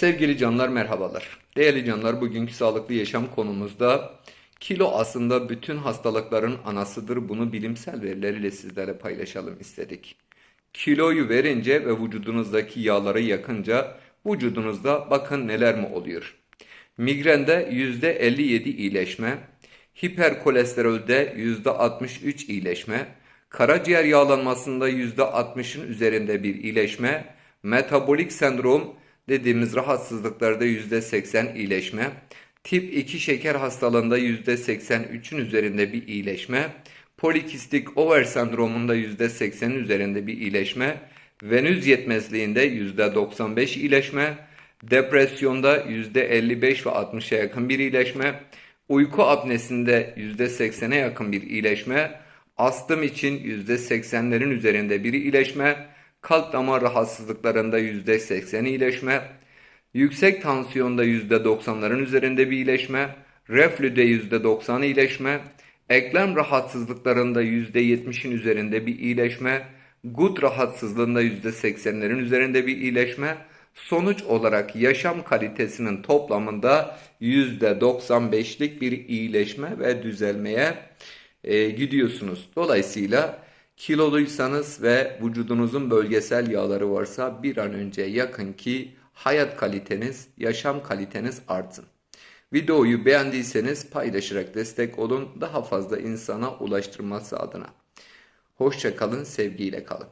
Sevgili canlar merhabalar. Değerli canlar bugünkü sağlıklı yaşam konumuzda kilo aslında bütün hastalıkların anasıdır. Bunu bilimsel verileriyle sizlerle paylaşalım istedik. Kiloyu verince ve vücudunuzdaki yağları yakınca vücudunuzda bakın neler mi oluyor. Migrende %57 iyileşme, hiperkolesterolde %63 iyileşme, karaciğer yağlanmasında %60'ın üzerinde bir iyileşme, metabolik sendrom dediğimiz rahatsızlıklarda %80 iyileşme, tip 2 şeker hastalığında %83'ün üzerinde bir iyileşme, polikistik over sendromunda %80'in üzerinde bir iyileşme, venüz yetmezliğinde %95 iyileşme, depresyonda %55 ve 60'a yakın bir iyileşme, uyku apnesinde %80'e yakın bir iyileşme, astım için %80'lerin üzerinde bir iyileşme, kalp damar rahatsızlıklarında %80 iyileşme, yüksek tansiyonda %90'ların üzerinde bir iyileşme, reflüde %90 iyileşme, eklem rahatsızlıklarında %70'in üzerinde bir iyileşme, gut rahatsızlığında %80'lerin üzerinde bir iyileşme, sonuç olarak yaşam kalitesinin toplamında %95'lik bir iyileşme ve düzelmeye e, gidiyorsunuz. Dolayısıyla kiloluysanız ve vücudunuzun bölgesel yağları varsa bir an önce yakın ki hayat kaliteniz, yaşam kaliteniz artsın. Videoyu beğendiyseniz paylaşarak destek olun daha fazla insana ulaştırması adına. Hoşça kalın, sevgiyle kalın.